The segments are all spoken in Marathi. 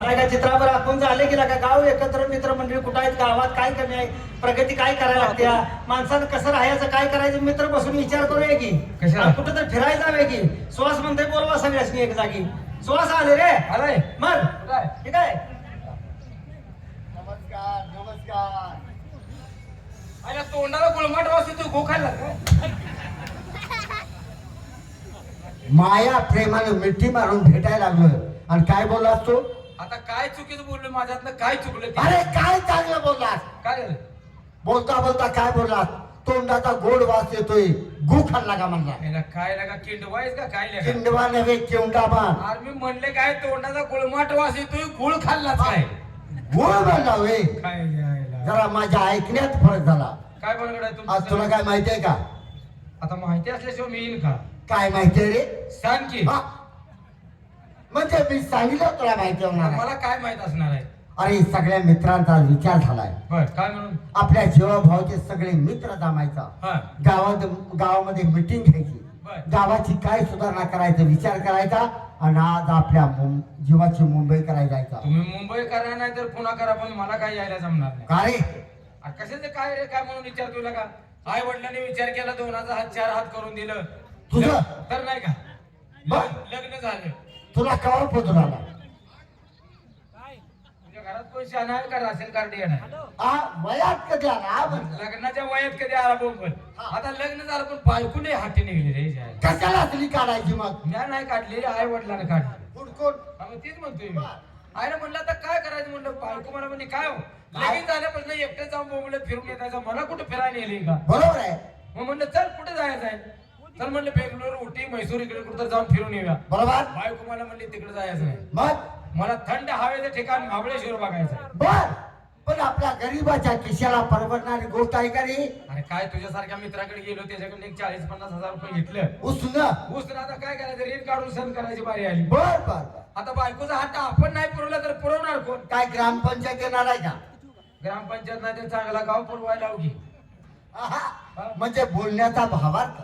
काय चित्रावर आपण झाले की का गाव एकत्र मित्रमंडळी कुठं आहेत? गावात काय करणे आहे? प्रगती काय करायला लागते? माणसानं कसं राहायचं काय करायचं? मित्र बसून विचार करूया की. कशाला? कुठं तर फिरायला जावे की. सुहास म्हणते बोलवा सगळ्यासनी एक जागी. सुहास आले रे. आलाय. मग? काय? ठीक आहे. नमस्कार नमस्कार. अरे तोंडाला गुळमाट वाजतो तू गो खाल्ला का? माया प्रेमानं मिठी मारून भेटायला लागलोय. आणि काय बोललास तू? आता काय चुकीचं बोललो माझ्यातलं? काय चुकलं ते? अरे काय चांगलं बोललास? काय झालं? बोलता बोलता काय बोललास? तोंडाचा गोड वास येतोय. गु खाल्ला का म्हणला? याला काय लागा किंडवायच का? काय लागा? किंडवा नव्हे केवडा मान अरे मी म्हणले काय तोंडाचा गुळमाट वास येतोय गुळ खाल्लाच काय गोड बोलला वे. काय यायला? जरा माझ्या ऐकण्यात फरक झाला. काय बनकडे आज तुला काय माहितीये का? आता माहिती असल्याशिवाय मी येईन का? काय माहितीये रे? सांग की. हा? म्हणजे मी सांगितलं तुला माहिती होणार आहे. मला. काय माहीत असणार आहे? अरे सगळ्या मित्रांचा विचार झालाय. बर काय म्हणून? आपल्या जीवाभावाचे सगळे मित्र जमायचा. हा गावात गावामध्ये मिटिंग घ्यायची. गावाची काय सुधारणा करायचं विचार करायचा आणि आज आपल्या मुं- जीवाची मुंबई करायला जायचा. तुम्ही मुंबई करा नाही तर पुन्हा करा पण मला काय यायला जमणार नाही. का रे अरे कशाचं काय रे काय म्हणून विचार तुला का? आई वडिलांनी विचार केला दोनाचा हात चार हात करून दिलं. तुझं? तर नाही का? बर. लग्न झालं. तुला कवा पोचून आला तुझ्या घरात कोण शान आहे का राशन कार्ड येणार? हा वयात कधी आला? हा म्हणलं. लग्नाच्या वयात कधी आला बोंबल आता लग्न झालं पण बायकोने हाती निघली रे जायला. कशाला तुली काढायची मग? म्या नाही काढली आई वडिलांना काढली. फुडकोट हा, मग तेच म्हणतोय मी. आईने म्हणलं आता काय करायचं? म्हणलं बायको मला म्हणजे काय हो? लगीन झाल्यापासून एकटं जाऊन बोंबलं फिरून येतायचं मला कुठं फिरायला नेली का? बरोबर आहे. मग म्हणलं चल कुठे जायचं आहे चल म्हणलं बेंगलोर उटी मैसूर इकडे कुठं जाऊन फिरून येऊया. बरोबर. बायको मला म्हणली तिकडे जायचं नाही. मग? मला थंड हवेचं ठिकाण महाबळेश्वर बघायचं आहे. बर. पण आपल्या गरीबाच्या खिशाला परवडणारी गोष्ट आहे का रे? अरे काय तुझ्यासारख्या मित्राकडे गेलो त्याच्याकडे एक चाळीस पन्नास हजार रुपये घेतलं. उसन ऊस तर आता काय करायचं? ऋण काढून सण करायची बारी आली. बर बर बर. आता बायकोचा हात आपण नाही पुरवला तर पुरवणार कोण? काय ग्रामपंचायत येणार आहे का? ग्रामपंचायत नाही तर चांगला गाव पुरवायला आहा. म्हणजे बोलण्याचा भावार्थ.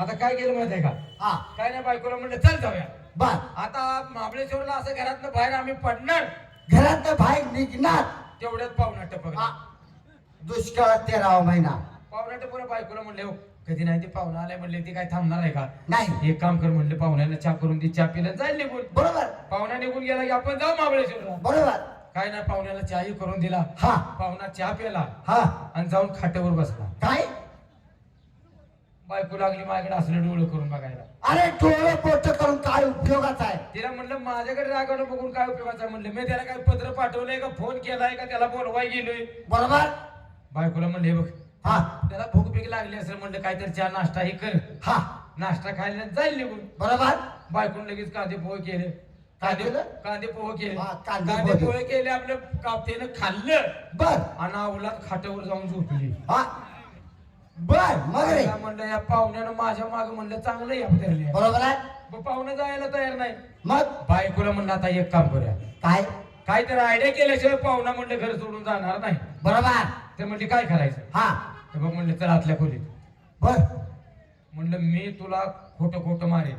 आता काय केलं माहितीये का? हा. काय नाही बायकोला म्हणलं चल जाऊया. बर. आता महाबळेश्वरला असं घरातनं बाहेर आम्ही पडणार. घरात बाहेर निघणार. तेवढ्यात पाहुणा टपक हा. दुष्काळ तेरावा महिना. पाहुणा टपक बायकोला म्हणले हो कधी नाही ते पाहुणा आलाय म्हणले ते काय थांबणार आहे का? नाही. एक काम कर म्हणले पाहुण्याला चहा करून दे चहा पिलं जाईल निघून. बरोबर. पाहुणा निघून गेला की आपण जाऊ महाबळेश्वरला. बरोबर. काय नाही पाहुण्याला चहाही करून दिला. हा. पाहुणा चहा प्याला. हा. आणि जाऊन खाट्यावर बसला. काय? बायको लागली माझ्याकडे असलं डोळं करून बघायला. अरे डोळे पोट करून काय उपयोगाचा आहे? तिला म्हणलं माझ्याकडे रागावलं बघून काय उपयोगाचं आहे? म्हणलं मी त्याला काय पत्र पाठवलंय का फोन केलाय का त्याला बोलवाय गेलोय. बरोबर? बायकोला म्हणले "हे बघ हा. त्याला भूक बीक लागली असेल म्हणलं काहीतरी चहा नाश्ता हे कर. हा. नाश्ता खायला जाईल निघून. बरोबर? बायकोन लगेच कांदे पोहे केले. कांदे केलं? कांदे पोहे केले. हा, कांदे कांदे पोहे. पोहे केले आपलं कापतेनं खाल्लं. बर. आणि अवलाद खाट्यावर जाऊन झोपली. हा. बर मग रे. म्हणलं या पाहुण्यानं माझ्या माग म्हणलं चांगलं या फिरले बरोबर आहे? पाहुणं जायला तयार नाही. मग? बायकोला म्हणलं आता एक काम करूया. काय? काहीतरी आयडिया केल्याशिवाय पाहुणा म्हणलं घर सोडून जाणार नाही. बरोबर. ते म्हणले काय करायचं? हा. ते बघ म्हणलं चल आतल्या खोलीत. बर. म्हणलं मी तुला खोटं खोटं मारेन.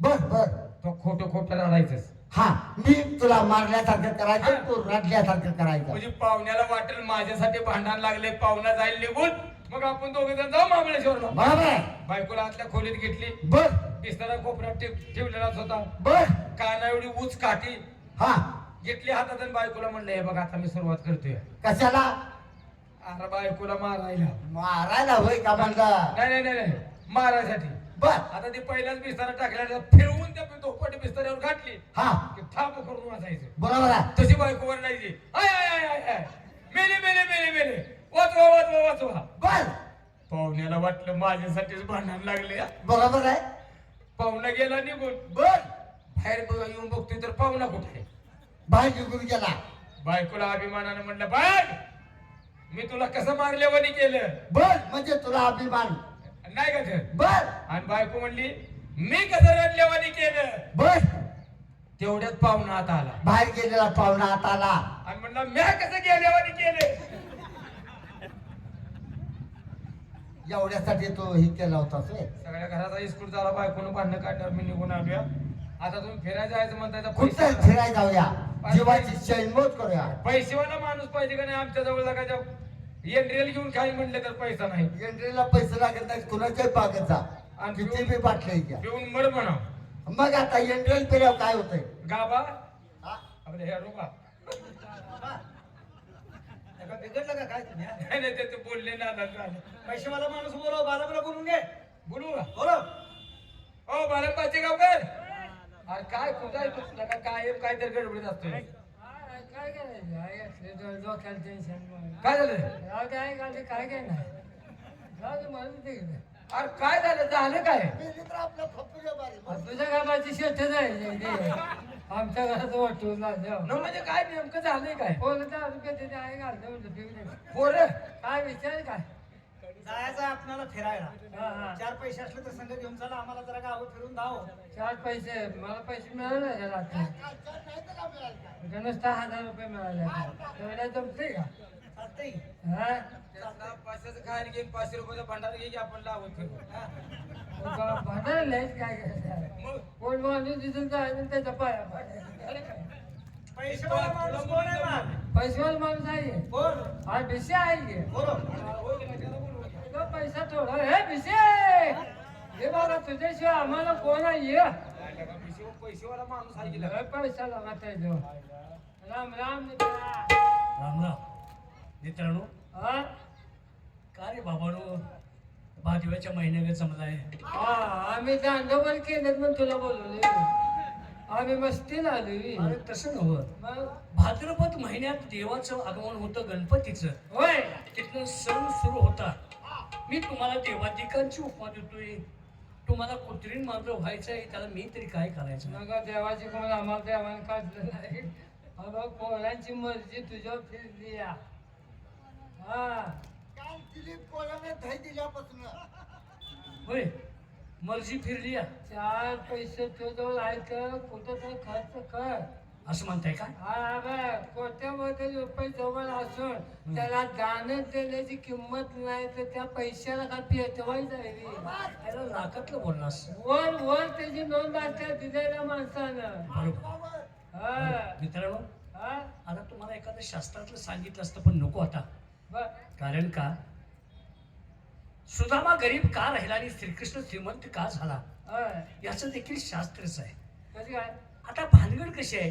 बर बर. तो खोटं खोटं रडायचंच. हा मी तुला मारल्यासारखं करायचं तू रडल्यासारखं करायचं. म्हणजे पाहुण्याला वाटेल माझ्यासाठी भांडण लागले पाहुणा जाईल निघून. मग आपण दोघे जण जाऊ महाबळेश्वरला. बायकोला आतल्या खोलीत घेतली. बर. बिस्तारा कोपऱ्यात ठेव- ठेवलेलाच होता. बर. काना एवढी उच काठी. हा. घेतली हातात आणि बायकोला म्हणलं हे बघ आता मी सुरुवात करतोय. कशाला? अरे बायकोला मारायला. मारायला होय का म्हणलं? नाही नाही नाही नाही. मारायसाठी. बर. आता ती पहिलाच बिस्तारा टाकल्या फिरवून त्या धोपट बिस्ताऱ्यावर घातली. हा. की थाप करून वाचायचं. बरोबर आहे. तशी बायको वरडायची आय आय आय आय आय. मेले मेले मेले मेले. वाचवा वाचवा वाचवा. बर. पाहुण्याला वाटलं माझ्यासाठीच भांडण लागले. बरोबर आहे पाहुणा गेला निघून. बर. बाहेर बघा येऊन बघतोय तर पाहुणा कुठे आहे? बाहेर निघून गेला. बायकोला अभिमानानं म्हणलं बाय मी तुला कसं मारल्यावानी केलं? बर म्हणजे तुला अभिमान. नाही का तर बर. आणि बायको म्हणली मी कसं रडल्यावानी केलं? बर. तेवढ्यात पाहुणा आता आला. बाहेर गेलेला पाहुणा आता आला. आणि म्हणलं म्या कसं गेल्यावानी केलं? एवढ्यासाठी तो हे केला होता सगळ्या घराचा इस्कूट झाला बायकोनं भांडणं काढल्यावर मी निघून आलोया. आता तुम्ही फिरायला जायचं म्हणताय कुठं पैसे फिरायला जाऊया? जीवाची चैनमोज करूया. पैसेवाला माणूस पाहिजे का नाही आमच्या जवळ? का एनरियल घेऊन खाई म्हणले तर पैसा नाही. एंट्रीला पैसे लागत नाही कुणाच्याही बागेत जा. आणि किती बी बाटल्या घ्या. पिऊन मर म्हणा मग आता एंट्रीला पेल्यावर काय होतंय? गाबा? आपले हे रुबा एका बिघडलं का काय तुम्ही हा? नाही नाही, ते ते बोलले ना आता झालं. पैशावाला माणूस बोलव बाला मला बोलून घे. बोलू का? बोलव ओ बालक पाचे गावकर अरे काय कुठं आहे तुला का काय काय तर गडबडीत असतोय. काय करायचं? आहे असलं डोक्याला टेन्शन काय झालं? राव काय काय काय काय नाही. जाऊ दे मला ते घेऊन. अरे काय झालं? झालं काय? मेली तर आपल्या बारी. तुझ्या गावाची शेतच आहे ते. आमच्या घरात वाटून न म्हणजे काय नेमकं झालंय काय? कोण दारू पिते ते आहे घालतं म्हणलं पोर? काय विचार काय? जायचं आहे आपल्याला फिरायला. हा हा. चार पैसे असले तर संघ घेऊन चला आम्हाला जरा गाव फिरून धाव. चार पैसे मला पैसे मिळाले का रात्री. म्हणजे नुसता हजार रुपये मिळाले. तेवढ्या जमते का? चालतंय. हा? पाचशेचं खायला घेऊन पाचशे रुपयाचा भंडारा घे की आपण लावत फिरू भांडायला काय करायचं मग कोण माणूस पाया आहे मग पैसेवाला माणूस आहे कोण हा भिसे आहे पैसा थोडा हे भिसे हे बघा तुझ्याशिवाय आम्हाला कोण आहे पैसेवाला माणूस आहे पैसा लागत आहे राम राम. राम राम मित्रांनो हा का रे बाबानो भादव्याच्या महिन्यात जमलाय हा आम्ही दांडवल केलेत म्हणून तुला बोलवले आम्ही मस्तीला आलोय अरे तसं नव्हं मग? भाद्रपद महिन्यात देवाचं आगमन होतं गणपतीचं. होय. तिथनं सण सुरू होता. मी तुम्हाला देवाधिकांची उपमा देतोय. तुम्हाला कृत्रिम मांजर व्हायचं आहे त्याला मी तरी काय करायचं? मग देवाची कोण आम्हाला देवाने काढलं नाही? अगं पोरांची मर्जी तुझ्यावर फिरली या. हा. काल दिलीप कोळ्याने दही दिल्यापासून. होय मर्जी फिरली या. चार पैसे तुझ्याजवळ आहे तर कुठं तर खर्च कर. असं म्हणताय का? हा बघ कोट्यामध्ये रुपये जवळ असून त्याला दान देण्याची किंमत नाही तर त्या पैशाला का पेटवायचं आहे रे. त्याला लाखातलं बोललास. वर वर त्याची नोंद असते दिलेल्या माणसानं. बरोबर. हा. मित्रांनो हा. आता तुम्हाला एखादं शास्त्रातलं सांगितलं असतं पण नको आता. कारण का? सुदामा गरीब का राहिला आणि श्रीकृष्ण श्रीमंत का झाला. याचं देखील शास्त्रच आहे. आता भानगड कशी आहे?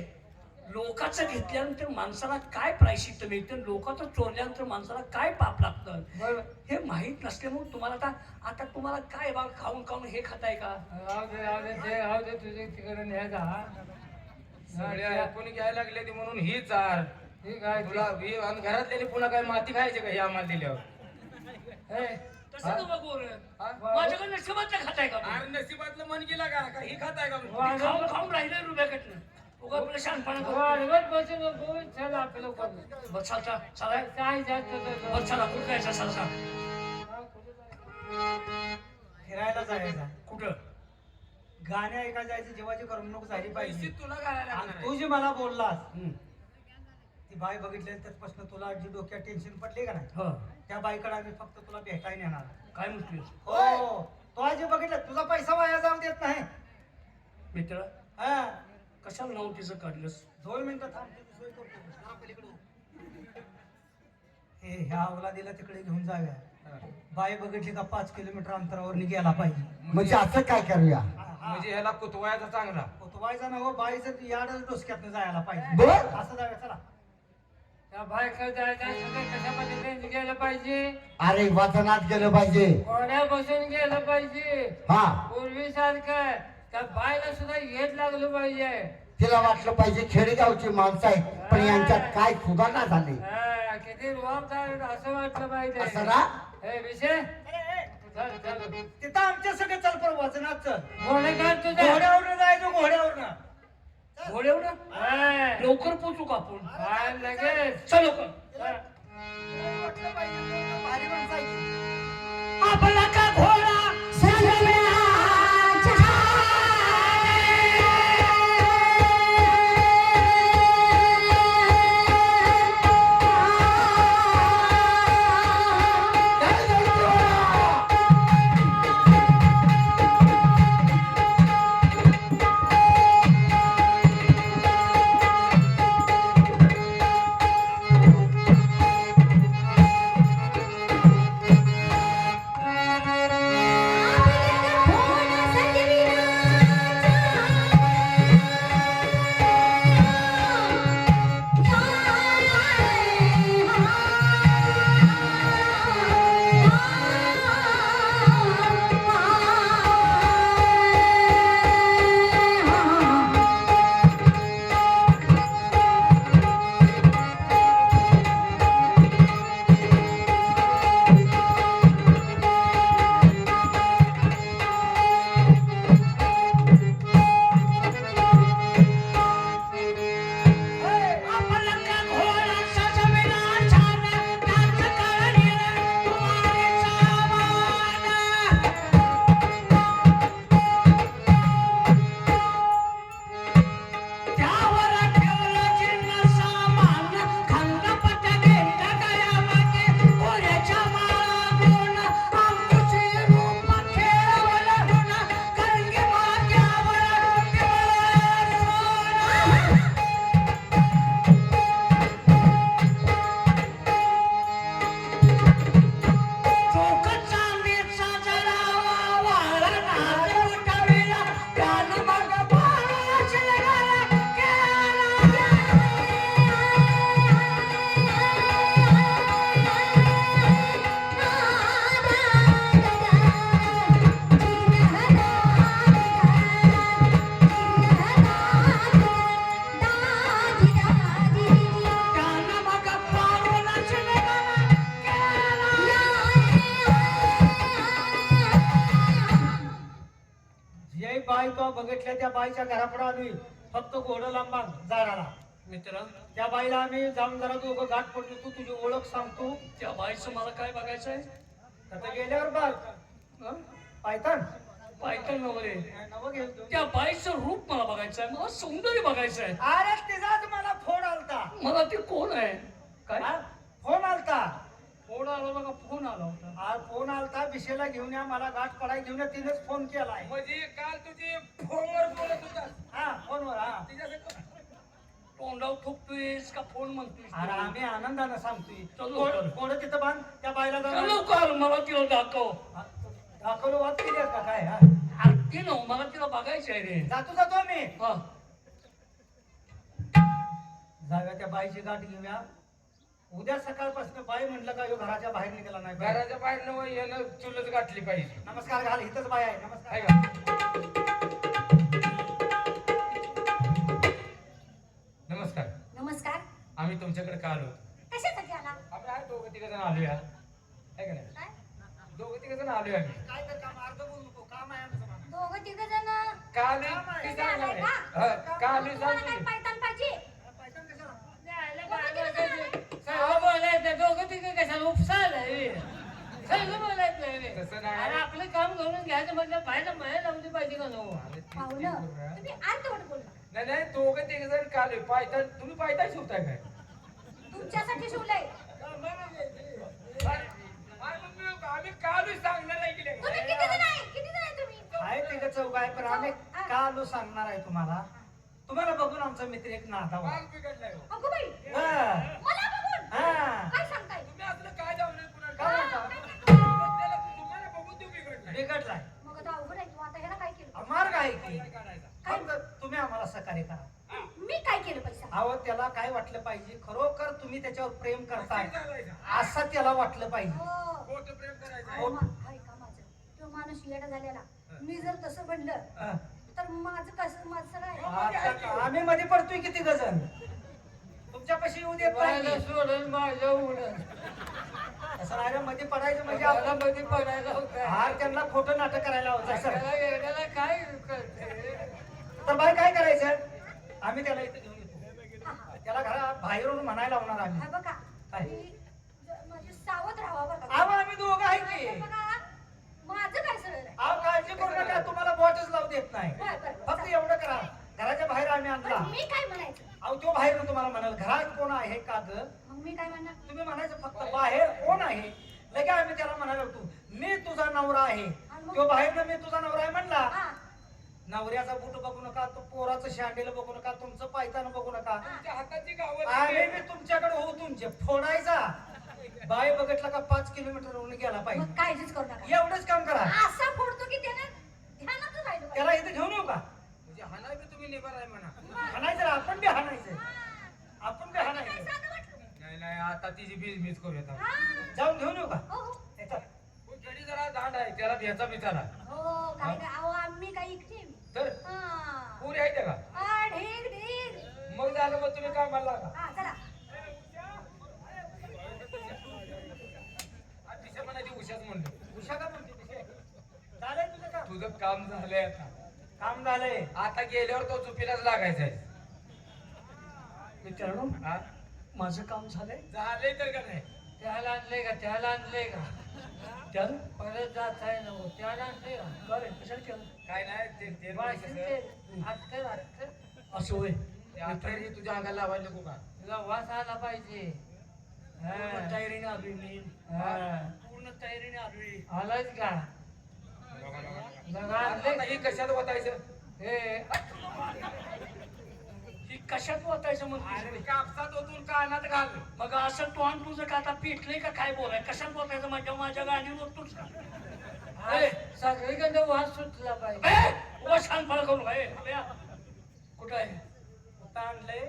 लोकाचं घेतल्यानंतर माणसाला काय प्रायश्चित्त मिळतं? लोकांचं चोरल्यानंतर माणसाला काय पाप लागतं? हे माहीत नसल्यामुळे तुम्हाला आता आता तुम्हाला काय बा खाऊन खाऊन हे खाताय का? तुझे तिकडे न्यायचा ऐकून घ्यायला लागले ती म्हणून ही चार ठीक आहे तुला ही आणि घरातले पुन्हा काय माती खायची का हे आम्हाला दिल्यावर? हे, तसं नको बोल हा? माझ्याकडे नशिबातलं खाताय का अरे नशिबातलं मन गेला का? का ही खाताय का वा. मी खाऊन खाऊन राहिलंय रुपयाकडनं उगा आपलं शहाणपणा करू. वाढवत चल आपलं करू बस चालता चालाय काय जास्त बस चला कुठं जायचं. फिरायला जायचं. कुठं? गाणे ऐकायला जायचं जेव्हाची करमणूक झाली पैसे पाहिजे. तुला घालायला आणि लागणार तू आहे. जी मला बोललास हम्म. ती बाई बघितली त्याचपासून तुला जी डोक्यात टेन्शन पडली का नाही हो. त्या बाईकडे आम्ही फक्त तुला भेटायला येणार काय म्हणतोय हो तो आज जे बघितलं तुझा पैसा वाया जाऊ देत नाही. मित्र हा. कशाला नाव तिचं काढलंस? दोन मिनिटं थांब तुझी सोय करतो. हा, पलीकडे हो. हे ह्या अवलादीला तिकडे घेऊन जाऊया. बाई बघितली का पाच किलोमीटर अंतरावर गेला पाहिजे. म्हणजे असं काय करूया? म्हणजे ह्याला कुतवायचा चांगला. व्हायचा ना हो बाईचं याडच डोसक्यातनं जायला पाहिजे. बर? असं जाऊया चला. बायका जायचं असेल तर कशा पद्धतीने गेलं पाहिजे? अरे वजनात गेलं पाहिजे. घोड्या बसून गेलं पाहिजे? हा. पूर्वीसारखं त्या बायला सुद्धा येत लागलं पाहिजे. तिला वाटलं पाहिजे खेडेगावची माणसं आहेत पण यांच्यात काय सुधारणा झाली? हा, किती रुबाबदार असं वाटलं पाहिजे. असं ना? हे विषय? चल चल तिथं आमच्या सगळं चल पर वचनात चल घोडे काढ तुझ्या. घोड्यावरनं जायचं घोड्यावरनं. घोड्यावर हा. लवकर पोचू का आपण? हा, लगेच. चल. लवकर. वाटलं पाहिजे तो भारी माणसं आहे ती. बघितल्या त्या बाईच्या घरापुढे आम्ही फक्त घोडं लांबा झाडाला मित्र. त्या बाईला आम्ही जाऊन जरा दोघं गाठ पडलो तू तुझी ओळख सांगतो. त्या बाईचं मला काय बघायचं आहे? आता गेल्यावर बघ? पायथन. पायथन वगैरे. त्या बाईचं रूप मला बघायचं आहे मला सौंदर्य बघायचं आहे. अरे तिचाच मला फोन आलता. मला ते कोण आहे? काय? फोन आलता. फोन आला बघा फोन आला होता. आज फोन आलता विषयला घेऊन या मला गाठ पडाय घेऊन या तिनेच फोन केलाय. म्हणजे काल तुझी फोनवर बोलत होता. हा फोनवर हा. तिच्यासाठी तोंडावर थुकतोयस का फोन म्हणतोयस अरे आम्ही आनंदानं सांगतोय. चलो, कोण- तिथं बांध? त्या बाईला त्या जाऊन लवकर मला तिला दाखव. हा, दाखवलं वाद केली का काय? हा. आरती न मला तिला बघायचं आहे रे. जातो जातो मी हा. जाऊया त्या बाईची गाठ घेऊया उद्या सकाळपासून बाई म्हटलं का ह्यो घराच्या बाहेर निघाला नाही. घराच्या बाहेर न यानं चुलच गाठली पाहिजे. नमस्कार घाल इथंच बाई आहे. नमस्कार. का? नमस्कार. नमस्कार. आम्ही तुमच्याकडे का आलो? कशासाठी आला? आम्ही आहे दोघं तिघ जण आलोया. आहे का नाही? काय? दोघं तिघ जण आलोय आम्ही. काय तर काम अर्ध बोलू नको. काम आहे आमचं मला. दोघं तिघ जण. ती सांगणार. हा, काल तुम्हाला काय सांगतो पायतान पाहिजे? कशाला? बोलायचं दोघं तिघं कशाला उपसायला सगळं बोलायचं रे तसं नाही. अरे आपलं काम करून घ्यायचं लावली पाहिजे का. तुम्ही अर्धवट बोलला नाही नाही दोघं तिघ जण काल आहे. पायथन तुम्ही पायथन शिवताय काय तुमच्यासाठी शिवलंय आम्ही सांगणार नाही? तुम्ही किती जण आहे किती जण आहे तुम्ही आहे ते का चौक आहे पण आम्ही का आलो सांगणार आहे तुम्हाला तुम्हाला बघून आमचा मित्र एक काल बिघडलाय हो. अगो बाई हा. मला बघून हा. काय सांगताय? तुम्ही असलं काय जाऊन पुन्हा? काय काय म्हणता? त्याला तुम्हाला बघून तुम्ही बिघडलाय बिघडलाय. मग आता अवघड आहे तू आता ह्याला काय केलं? मार्ग आहे की. काय? काढायचा फक्त तुम्ही आम्हाला सहकार्य करा. मी काय केलं पैसा? अहो त्याला काय वाटलं पाहिजे? खरोखर तुम्ही त्याच्यावर प्रेम करताय? असं त्याला वाटलं पाहिजे. हो. खोटं प्रेम करायचं. अहो, मा- ऐका माझं? तो माणूस येडा झालेला. मी जर तसं हा. तर माझं कसं माझं काय आता आम्ही मध्ये पडतोय किती गजन? तुमच्यापाशी येऊ देत नाही सोडून माझं उडत असं नाही रे, मध्ये पडायचं म्हणजे मला आपण- मध्ये पडायला होतं हार त्यांना खोटं नाटक करायला होतं सर. त्याला येण्याला काय करते? तर बाय काय करायचं? आम्ही त्याला इथे घेऊन येतो. त्याला घरात बाहेरून म्हणायला लावणार आम्ही. हा बघा. काय? मी ज- म्हणजे सावध राहावा आम्ही दोघं आहे नाही, की. बघा, माझं काय सरळ आहे अहो काळजी करू नका. तुम्हाला बॉटच लावू देत नाही. बरं, बरं. फक्त एवढं करा. घराच्या बाहेर आम्ही आणला. पण मी काय म्हणायचं? अहो तो बाहेर तुम्हाला म्हणाल घरात कोण आहे का ग? मग मी काय म्हणणार? तुम्ही म्हणायचं फक्त बाहेर कोण आहे? लगे आम्ही त्याला म्हणायला होतो मी तुझा नवरा आहे. तो बाहेर मी तुझा नवरा आहे म्हणला. हा. नवऱ्याचा बूट बघू नका तो पोराचं शांडेल बघू नका तुमचं पायतान बघू नका. तुमच्या हाताची गावं आम्ही मी तुमच्याकडे हो तुमचे फोडायचा. बाय बघितला का पाच किलोमीटर होऊन गेला मग पाहिजे काळजीच करू नका. एवढंच काम करा. असा फोडतो की त्याने ध्यानातच राहिलं त्याला पाहिजे. इथे घेऊन येऊ का? तुम्ही निभार आहे म्हणा हाणायचं आपण बी हाणायचं हा. आपण बी हाणायचं? नाही नाही आता तिची बीज मीच करूया आता. हा. जाऊन घेऊन येऊ का हो, हो. येतात. पण गडी जरा दांड आहे त्याला भ्याचा बिचारा हो तर हा पुरी आहे का मग झालं मग तुम्ही काय म्हणला का हा म्हणायची उशाच म्हणलं उषा का म्हणते तिथे? झालंय तुझं काम तुझं काम झालंय आता काम झालंय. आता गेल्यावर तो चुपीलाच लागायचा आहे मित्रांनो हा? माझं काम झालंय. झालंय तर का नाही? त्याला आणले का? त्याला आणले का? त्याला? परत जात आहे ना हो. त्याला आणले का? का रे कशाला केलं काय नाही ते असं होय. ते अखेरी तुझ्या अंगाला लावायला नको का? तुला वास आला पाहिजे. पूर्ण हा. तयारीने आलोय मी. हा. पूर्ण तयारीने आलोय. आलाच का? आता ही कशात वतायचं हे ही कशात वाचायचं अरे म्हणते कापसात ओतून कानात घाल. मग असं तू आणि तुझं का आता पिटलंय का काय बोलाय? कशात बोलायचं माझ्या माझ्या का? ए, सगळीकडे वास सुटला पाहिजे ए, उभा शांतपणा करू. कुठं आहे? कुठं आणलंय?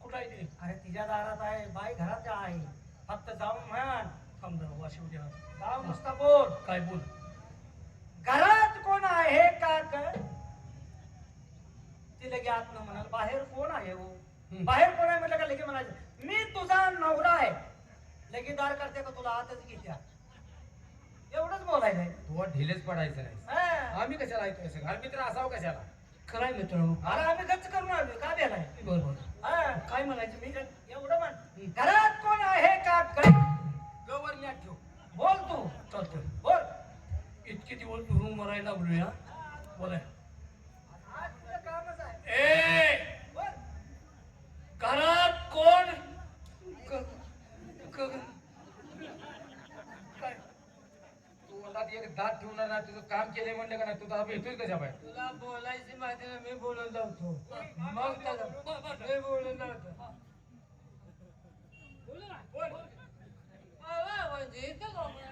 कुठं आहे ते? अरे तिच्या दारात आहे. बाई घरात आहे. फक्त जाऊन म्हण. जरा वाशिव द्या जाऊन नुसता बोल काय बोल? घरात कोण आहे का? ती लगे आत न म्हणाल बाहेर कोण आहे हो. बाहेर कोण आहे? म्हटलं का लगे म्हणायचं मी तुझा नवरा आहे. लगे दार करते का तुला आतच घेत्या? एवढंच बोलायचं आहे तू ढिलेच पडायचं नाही. हा. आम्ही कशाला ऐकतोय सगळं आम्ही मित्र असावं कशाला? खरंय मित्रांनो अरे आम्ही गच्च करून आलो का बेलाय? बरोबर हा. काय म्हणायचं मी? काय एवढं म्हण. घरात कोण आहे का कडे गवर मी ठेव. बोल तू. चालतंय. बोल. इतके दिवस धरून मरायला लागलो या बोला ए! बोल घरात कोण? एक दात ठेवणार ना तुझं काम केलंय म्हणलं का नाही? तुझा भेटतोय कशा बाहेर तुला बोलायची माहिती ना मी बोलून लावतो मग त्याला मी बोलून लावतो बाबा, म्हणजे इथं लोकं-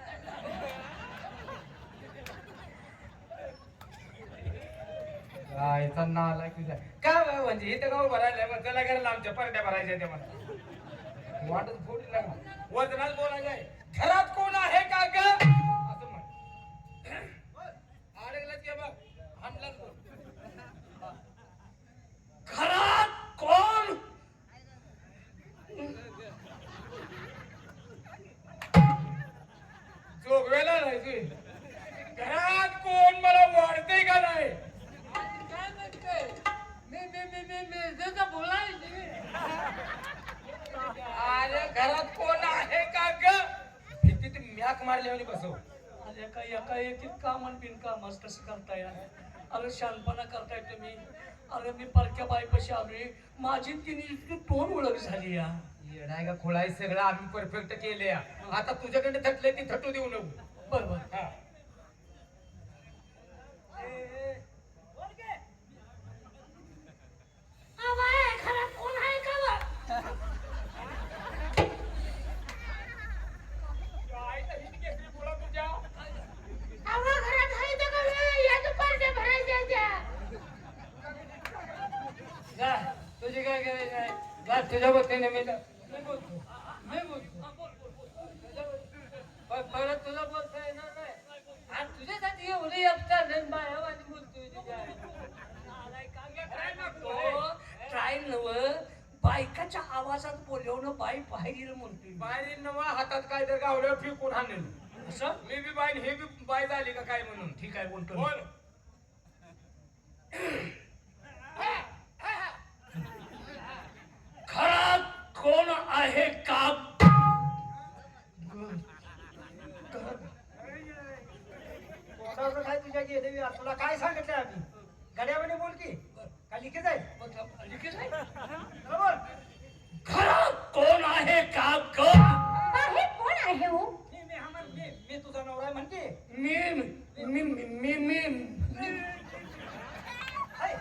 आयचा ना आला तुझ्या काय म्हणजे इथे गाव भरायला मग त्याला घराला आमच्या पार्ट्या भरायच्या त्या मला वाटत फोडी ना वजनात बोलायला घरात बिनकामच कसं करताय? अरे शानपणा करताय तुम्ही. अरे मी परक्या बायपाशी आलोय. माझी तिने इतकी तोंड ओळख झाली या. येडाय का खोळाय सगळं आम्ही परफेक्ट केले आता तुझ्याकडे थटले ती थटू देऊ नको. बरोबर. हा. घरात कोण आहे का बा? अहो, घरात आहे तर का नाही? या दुपारच्या भरायच्या त्या. जा तुझी काय करायचं आहे जा तुझ्या वतीने मी मी बोलतो मी बोलतो पण परत तुला बोलता येणार नाही. आणि तुझ्यासाठी एवढी बाया आणि बोलतोय ट्राय नव. बायकाच्या आवाजात बोलवणं बाई पाहिजे म्हणतोय. बाहेर नवा हातात काय तर गावलं फेकून हाणेल असं? मी बी बाई हे बी बाय झाली का काय म्हणून? ठीक आहे बोलतो बोल घरात कोण आहे का काय तुझ्या गेले तुला काय सांगितलं आम्ही? गड्यामध्ये बोल की. का लिखित आहे? लिखित आहे? बोल घरात कोण आहे का ग? कोण आहे हो? मी मी हा म्हण, मी मी तुझा नवरा आहे म्हणते. मी मी मी मी मी हाय.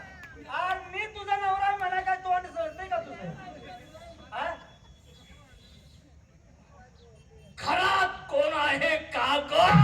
आज मी तुझा नवरा आहे म्हणा काय तोंड जळतंय का तुझं हा? घरात कोण आहे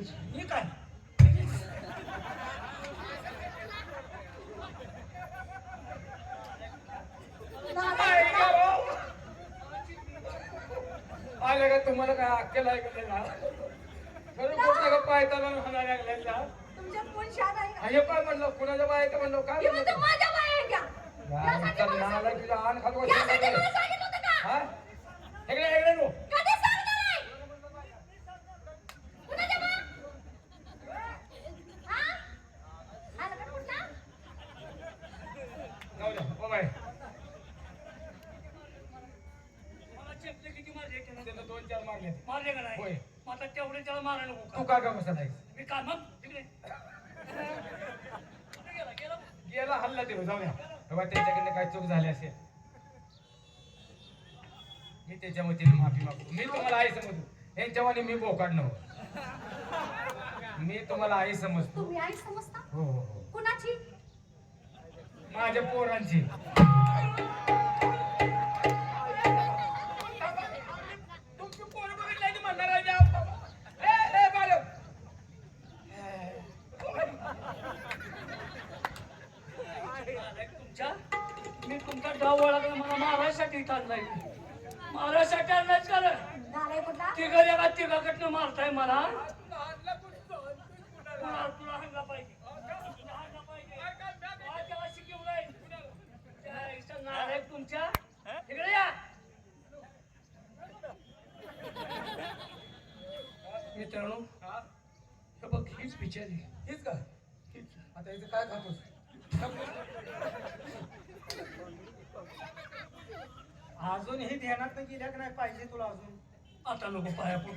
तू काय? आलं का तुम्हाला काय अक्कल आहे का त्याला? खरं कुठलं का पायताला म्हणायला लागलेला तुमच्यात कोण शान आहे का? हे काय म्हणलं कुणाच्या बायचं म्हणलं काय ही म्हणते म्हणलं? माझ्या बाया मला नाला तुला आण खातो यासाठी मला सांगितलं होतं का? हा? इकडे इकडे नो कधी सांगणार आहे? कुणाच्या बाया? हा? हलकट कुठला? जाऊ द्या ओ बाय मला मारले का होय. नाही मग आता तेवढे त्याला मारा नको तू का का का बसत आहेस मी काय मग तिकडे कुठे गेला गेला गेला हल्ला देऊ जाऊया तेव्हा त्याच्याकडनं काय चूक झाली असेल मी त्याच्या वतीने माफी मागतो. मी तुम्हाला आई समजतो. यांच्यावानी मी बोकाड नव मी तुम्हाला आई समजतो. तुम्ही आई समजता? हो हो हो. कुणाची? माझ्या पोरांची तुमची पोरं बघितल्याने म्हणणार आहे मी आता. ए, ए, बाळं. तुमच्या मी तुमचा डाव ओळखला मला मारायसाठी इथं आणलाय मारायसाठी आणलायच का रे? नालाय कुठला तिघं एका तिघाकडनं मारताय मला तुला तुला हंगा पाहिजे तुला हंगा पाहिजे काय त्याला शिकवलंय? त्या इथं नालायक तुमच्या इकडे या मित्रांनो हा? हे बघ हीच बिचारी हेच का हीच आता इथं काय खातोस अजून हे ध्यानात गेल्या का नाही? पाहिजे तुला अजून? आता नको पाया पडू.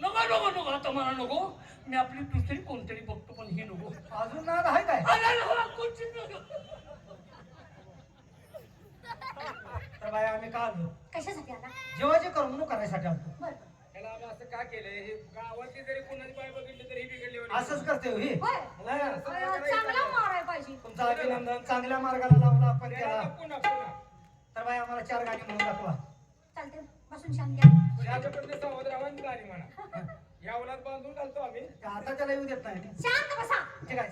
नको नको नको आता मला नको. मी आपली दुसरी कोणतरी बघतो पण ही नको. अजून नाद आहे काय? अरे नको, कोणची नको. तर बाय आम्ही का आलो? कशासाठी आला? जेव्हाची करमणूक करायसाठी आलो. बर. त्याला आम्ही असं का केलंय? हे गावातली जरी कुणाची बाय बघितली तरी ही बिघडली होती. असंच करते हो ही. होय. हा. अं, चांगला मारायला पाहिजे. तुमचं अभिनंदन चांगल्या मार्गाला लावला आपण त्याला. केला आता पुन्हा पुन्हा तर बाय आम्हाला चार गाणी म्हणून दाखवा. चालते बसून शांत घ्या. राहा आणि गाणी म्हणा. या उलात बांधून घालतो आम्ही. आता त्याला येऊ देत नाही. शांत बसा. ठीक आहे